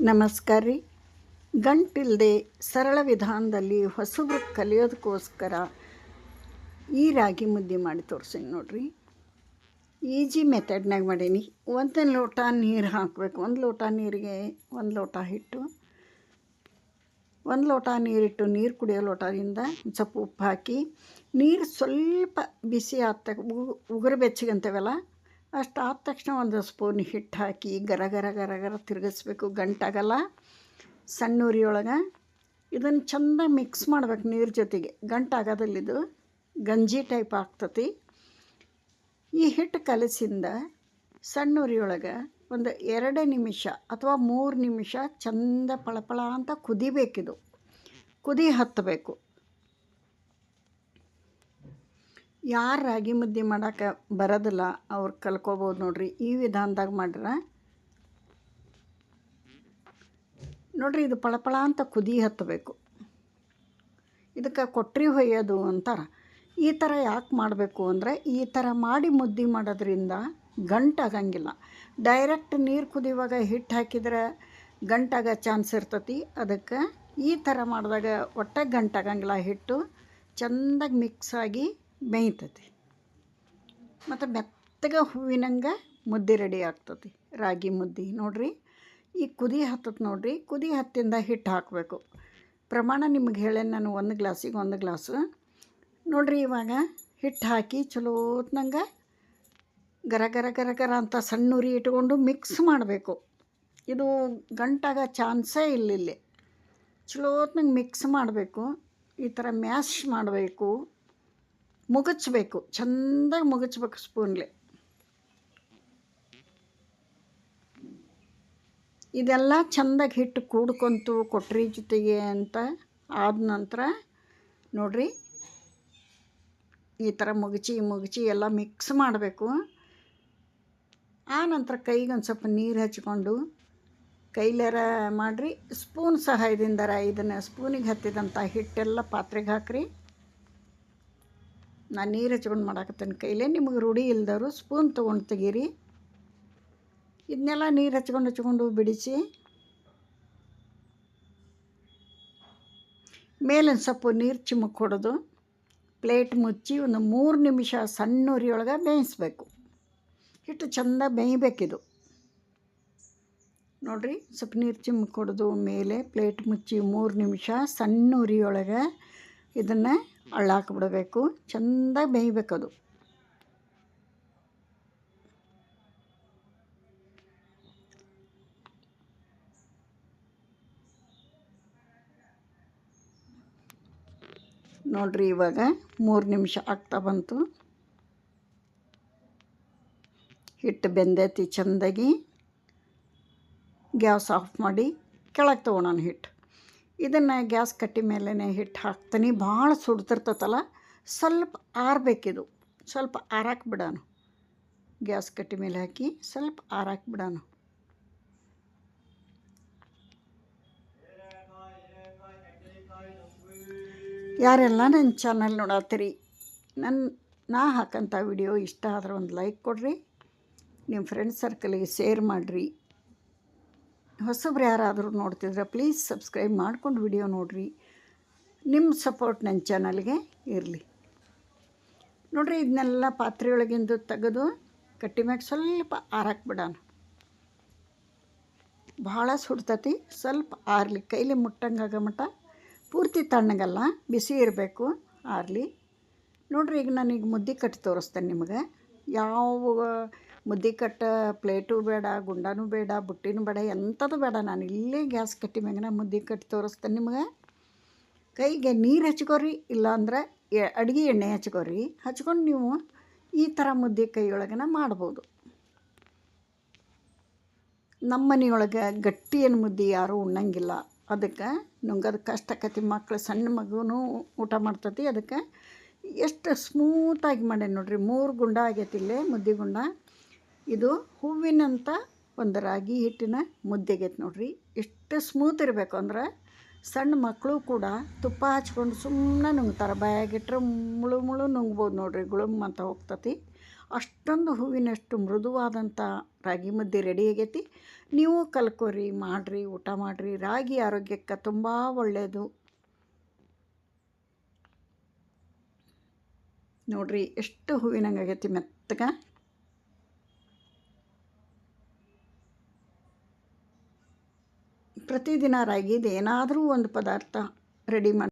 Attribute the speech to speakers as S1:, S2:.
S1: ನಮಸ್ಕಾರ ರೀ. ಗಂಟಿಲ್ಲದೆ ಸರಳ ವಿಧಾನದಲ್ಲಿ ಹೊಸಬ್ರು ಕಲಿಯೋದಕ್ಕೋಸ್ಕರ ಈ ರಾಗಿ ಮುದ್ದೆ ಮಾಡಿ ತೋರ್ಸೀನಿ ನೋಡ್ರಿ. ಈಜಿ ಮೆಥಡ್ನಾಗ ಮಾಡೀನಿ. ಒಂದು ಲೋಟ ನೀರು ಹಾಕಬೇಕು. ಒಂದು ಲೋಟ ನೀರಿಗೆ ಒಂದು ಲೋಟ ಹಿಟ್ಟು. ಒಂದು ಲೋಟ ನೀರಿಟ್ಟು ನೀರು ಕುಡಿಯೋ ಲೋಟದಿಂದ ಸ್ವಲ್ಪ ಉಪ್ಪು ಹಾಕಿ. ನೀರು ಸ್ವಲ್ಪ ಬಿಸಿ ಆದ ತಕ್ಷ ಉಗುರು ಬೆಚ್ಚಗೆ ಅಂತೀವಲ್ಲ? ಅಷ್ಟು ಆದ ತಕ್ಷಣ ಒಂದು ಸ್ಪೂನ್ ಹಿಟ್ಟು ಹಾಕಿ ಗರ ಗರ ಗರ ಗರ ತಿರುಗಿಸ್ಬೇಕು ಗಂಟಾಗಲ್ಲ ಸಣ್ಣ ಉರಿಯೊಳಗೆ ಇದನ್ನು ಚೆಂದ ಮಿಕ್ಸ್ ಮಾಡ್ಬೇಕು ನೀರು ಜೊತೆಗೆ. ಗಂಟಾಗೋದಿಲ್ಲ ಇದು ಗಂಜಿ ಟೈಪ್ ಆಗ್ತತಿ. ಈ ಹಿಟ್ಟು ಕಲಸಿಂದ ಸಣ್ಣ ಉರಿಯೊಳಗೆ ಒಂದು ಎರಡು ನಿಮಿಷ ಅಥವಾ ಮೂರು ನಿಮಿಷ ಚಂದ ಪಳಪಳ ಅಂತ ಕುದಿಬೇಕಿದು. ಕುದಿ ಹತ್ತಬೇಕು ಯಾರು ರಾಗಿ ಮುದ್ದೆ ಮಾಡೋಕ್ಕೆ ಬರೋದಿಲ್ಲ, ಅವ್ರು ಕಲ್ಕೋಬೋದು ನೋಡಿರಿ. ಈ ವಿಧಾನದಾಗ ಮಾಡ್ರೆ. ನೋಡ್ರಿ, ಇದು ಪಳಪಳ ಅಂತ ಕುದಿ ಹತ್ತಬೇಕು. ಇದಕ್ಕೆ ಕೊಟ್ರಿ ಹೊಯ್ಯೋದು ಅಂತಾರೆ. ಈ ಥರ ಯಾಕೆ ಮಾಡಬೇಕು ಅಂದರೆ, ಈ ಥರ ಮಾಡಿ ಮುದ್ದೆ ಮಾಡೋದ್ರಿಂದ ಗಂಟಾಗಂಗಿಲ್ಲ ಡೈರೆಕ್ಟ್ ನೀರು ಕುದಿಯುವಾಗ ಹಿಟ್ಟು ಹಾಕಿದ್ರೆ ಗಂಟಾಗ ಚಾನ್ಸ್ ಇರ್ತತಿ. ಅದಕ್ಕೆ ಈ ಥರ ಮಾಡಿದಾಗ ಒಟ್ಟೆ ಗಂಟಾಗಂಗಿಲ್ಲ ಹಿಟ್ಟು ಚೆಂದಾಗಿ ಮಿಕ್ಸ್ ಆಗಿ ಬೇಯ್ತತಿ ಮತ್ತು ಮೆತ್ತಗ ಹೂವಿನಂಗೆ ಮುದ್ದೆ ರೆಡಿ ಆಗ್ತತಿ ರಾಗಿ ಮುದ್ದೆ ನೋಡ್ರಿ. ಈ ಕುದಿ ಹತ್ತತ್ ನೋಡ್ರಿ. ಕುದಿ ಹತ್ತಿಂದ ಹಿಟ್ಟು ಹಾಕಬೇಕು. ಪ್ರಮಾಣ ನಿಮ್ಗೆ ಹೇಳೇನು ನಾನು ಒಂದು ಗ್ಲಾಸಿಗೆ ಒಂದು ಗ್ಲಾಸು. ನೋಡ್ರಿ ಇವಾಗ ಹಿಟ್ಟು ಹಾಕಿ ಚಲೋತ್ನಂಗೆ ಗರ ಗರ ಗರ ಗರ ಅಂತ ಸಣ್ಣ ಉರಿ ಇಟ್ಕೊಂಡು ಮಿಕ್ಸ್ ಮಾಡಬೇಕು. ಇದು ಗಂಟಾಗ ಚಾನ್ಸೇ ಇಲ್ಲ ಇಲ್ಲಿ ಚಲೋತ್ನಂಗೆ ಮಿಕ್ಸ್ ಮಾಡಬೇಕು. ಈ ಥರ ಮ್ಯಾಶ್ ಮಾಡಬೇಕು. ಮುಗಚ್ಬೇಕು ಚೆಂದಾಗಿ ಮುಗಿಸ್ಬೇಕು ಸ್ಪೂನ್ಲೆ. ಇದೆಲ್ಲ ಚೆಂದಾಗಿ ಹಿಟ್ಟು ಕೂಡ್ಕೊಂತು ಕೊಟ್ರಿ ಜೊತೆಗೆ ಅಂತ ಆದ ನಂತರ ನೋಡ್ರಿ, ಈ ಥರ ಮುಗಚಿ ಮುಗಚಿ ಎಲ್ಲ ಮಿಕ್ಸ್ ಮಾಡಬೇಕು. ಆ ನಂತರ ಕೈಗೆ ಒಂದು ಸ್ವಲ್ಪ ನೀರು ಹಚ್ಕೊಂಡು ಕೈಲಾರ ಮಾಡಿರಿ. ಸ್ಪೂನ್ ಸಹಾಯದಿಂದರ ಇದನ್ನು ಸ್ಪೂನಿಗೆ ಹತ್ತಿದಂಥ ಹಿಟ್ಟೆಲ್ಲ ಪಾತ್ರೆಗೆ ಹಾಕ್ರಿ. ನಾನು ನೀರು ಹಚ್ಕೊಂಡು ಮಾಡಾಕತ್ತೇನೆ. ಕೈಲೇ ನಿಮಗೆ ರೂಢಿ ಇಲ್ದವರು ಸ್ಪೂನ್ ತೊಗೊಂಡು ತೆಗೀರಿ. ಇದನ್ನೆಲ್ಲ ನೀರು ಹಚ್ಕೊಂಡು ಹಚ್ಕೊಂಡು ಬಿಡಿಸಿ. ಮೇಲೊಂದು ಸೊಪ್ಪು ನೀರು ಚಿಮ್ಮಕ್ಕೆ ಹೊಡೆದು ಪ್ಲೇಟ್ ಮುಚ್ಚಿ ಒಂದು ಮೂರು ನಿಮಿಷ ಸಣ್ಣ ಉರಿಯೊಳಗೆ ಬೇಯಿಸ್ಬೇಕು. ಹಿಟ್ಟು ಚೆಂದ ಬೇಯಬೇಕಿದು. ನೋಡಿರಿ ಸ್ವಲ್ಪ ನೀರು ಚಿಮ್ಮಕ್ಕೆ ಹೊಡೆದು ಮೇಲೆ ಪ್ಲೇಟ್ ಮುಚ್ಚಿ ಮೂರು ನಿಮಿಷ ಸಣ್ಣ ಉರಿಯೊಳಗೆ ಇದನ್ನು ಅಳ್ಳಾಕಿ ಬಿಡಬೇಕು ಚೆಂದ ಅದು ನೋಡ್ರಿ ಇವಾಗ ಮೂರು ನಿಮಿಷ ಆಗ್ತಾ ಬಂತು. ಹಿಟ್ಟು ಬೆಂದೈತಿ ಚೆಂದಾಗಿ. ಗ್ಯಾಸ್ ಆಫ್ ಮಾಡಿ ಕೆಳಗೆ ತೊಗೊಳೋಣ ಹಿಟ್ಟು ಇದನ್ನು ಗ್ಯಾಸ್ ಕಟ್ಟಿ ಮೇಲೇ ಹಿಟ್ಟು ಹಾಕ್ತೀನಿ. ಭಾಳ ಸುಡ್ತಿರ್ತತಲ್ಲ, ಸ್ವಲ್ಪ ಆರಬೇಕಿದು. ಸ್ವಲ್ಪ ಆರಾಕ್ ಬಿಡೋಣ ಗ್ಯಾಸ್ ಕಟ್ಟಿ ಮೇಲೆ ಹಾಕಿ ಸ್ವಲ್ಪ ಆರಾಕ್ ಬಿಡೋಣ ಯಾರೆಲ್ಲ ನನ್ನ ಚಾನಲ್ ನೋಡತ್ತೀರಿ ನನ್ನ ನಾ ಹಾಕಂಥ ವಿಡಿಯೋ ಇಷ್ಟ ಆದ್ರೆ ಒಂದು ಲೈಕ್ ಕೊಡ್ರಿ. ನಿಮ್ಮ ಫ್ರೆಂಡ್ಸ್ ಸರ್ಕಲಿಗೆ ಶೇರ್ ಮಾಡಿರಿ. ಹೊಸಬ್ರು ಯಾರಾದರೂ ನೋಡ್ತಿದ್ರೆ ಪ್ಲೀಸ್ ಸಬ್ಸ್ಕ್ರೈಬ್ ಮಾಡ್ಕೊಂಡು ವಿಡಿಯೋ ನೋಡಿರಿ. ನಿಮ್ಮ ಸಪೋರ್ಟ್ ನನ್ನ ಚಾನಲ್ಗೆ ಇರಲಿ. ನೋಡಿರಿ ಇದನ್ನೆಲ್ಲ ಪಾತ್ರೆಯೊಳಗಿಂದು ತೆಗೆದು ಕಟ್ಟಿ ಮ್ಯಾಗ ಸ್ವಲ್ಪ ಆರಾಕ್ ಬಿಡೋಣ ಭಾಳ ಸುಡ್ತತಿ, ಸ್ವಲ್ಪ ಆರಲಿ. ಕೈಲಿ ಮುಟ್ಟಂಗಾಗ ಮಟ ಪೂರ್ತಿ ತಣ್ಣಗಲ್ಲ, ಬಿಸಿ ಇರಬೇಕು, ಆರಲಿ. ನೋಡಿರಿ ಈಗ ನಾನೀಗ ಮುದ್ದೆ ಕಟ್ಟಿ ತೋರಿಸ್ತೇನೆ ನಿಮಗೆ. ಯಾವ ಮುದ್ದೆ ಕಟ್ಟ ಪ್ಲೇಟು ಬೇಡ, ಗುಂಡನೂ ಬೇಡ, ಬುಟ್ಟಿನೂ ಬೇಡ, ಎಂಥದ್ದು ಬೇಡ. ನಾನು ಇಲ್ಲೇ ಗ್ಯಾಸ್ ಕಟ್ಟಿ ಮ್ಯಾಗನ ಮುದ್ದೆ ಕಟ್ಟಿ ತೋರಿಸ್ತೇನೆ ನಿಮಗೆ. ಕೈಗೆ ನೀರು ಹಚ್ಕೋರಿ, ಇಲ್ಲಾಂದ್ರೆ ಅಡುಗೆ ಎಣ್ಣೆ ಹಚ್ಕೋರಿ. ಹಚ್ಕೊಂಡು ನೀವು ಈ ಥರ ಮುದ್ದೆ ಕೈಯೊಳಗನ ಮಾಡ್ಬೋದು. ನಮ್ಮ ಮನೆಯೊಳಗೆ ಗಟ್ಟಿಯನ್ನು ಮುದ್ದೆ ಯಾರೂ ಉಣ್ಣಂಗಿಲ್ಲ. ಅದಕ್ಕೆ ನುಂಗದು ಕಷ್ಟ ಆಕತಿ ಮಕ್ಕಳು ಸಣ್ಣ ಮಗುನೂ ಊಟ ಮಾಡ್ತತಿ. ಅದಕ್ಕೆ ಎಷ್ಟು ಸ್ಮೂತಾಗಿ ಮಾಡೇನಿ ನೋಡ್ರಿ. ಮೂರು ಗುಂಡ ಆಗೈತಿ ಇಲ್ಲೇ ಮುದ್ದೆ ಗುಂಡ. ಇದು ಹೂವಿನಂಥ ಒಂದು ರಾಗಿ ಹಿಟ್ಟಿನ ಮುದ್ದೆ ಆಗೈತೆ ನೋಡ್ರಿ. ಎಷ್ಟು ಸ್ಮೂತ್ ಇರಬೇಕು ಅಂದ್ರೆ ಸಣ್ಣ ಮಕ್ಕಳು ಕೂಡ ತುಪ್ಪ ಹಚ್ಕೊಂಡು ಸುಮ್ಮನೆ ನುಂಗ್ತಾರೆ. ಬಾಯಾಗಿಟ್ರೆ ಮುಳು ಮುಳು ನುಂಗ್ಬೋದು ನೋಡ್ರಿ, ಗುಳುಮ್ ಅಂತ ಹೋಗ್ತತಿ. ಅಷ್ಟೊಂದು ಹೂವಿನಷ್ಟು ಮೃದುವಾದಂಥ ರಾಗಿ ಮುದ್ದೆ ರೆಡಿ ಆಗೈತಿ. ನೀವು ಕಲ್ಕೋರಿ, ಮಾಡಿರಿ, ಊಟ ಮಾಡಿರಿ. ರಾಗಿ ಆರೋಗ್ಯಕ್ಕೆ ತುಂಬ ಒಳ್ಳೆಯದು ನೋಡ್ರಿ, ಎಷ್ಟು ಹೂವಿನಂಗೆ ಆಗೈತಿ ಮೆತ್ತಗ. ಪ್ರತಿದಿನ ರಾಗಿದು ಏನಾದರೂ ಒಂದು ಪದಾರ್ಥ ರೆಡಿ ಮಾಡಿ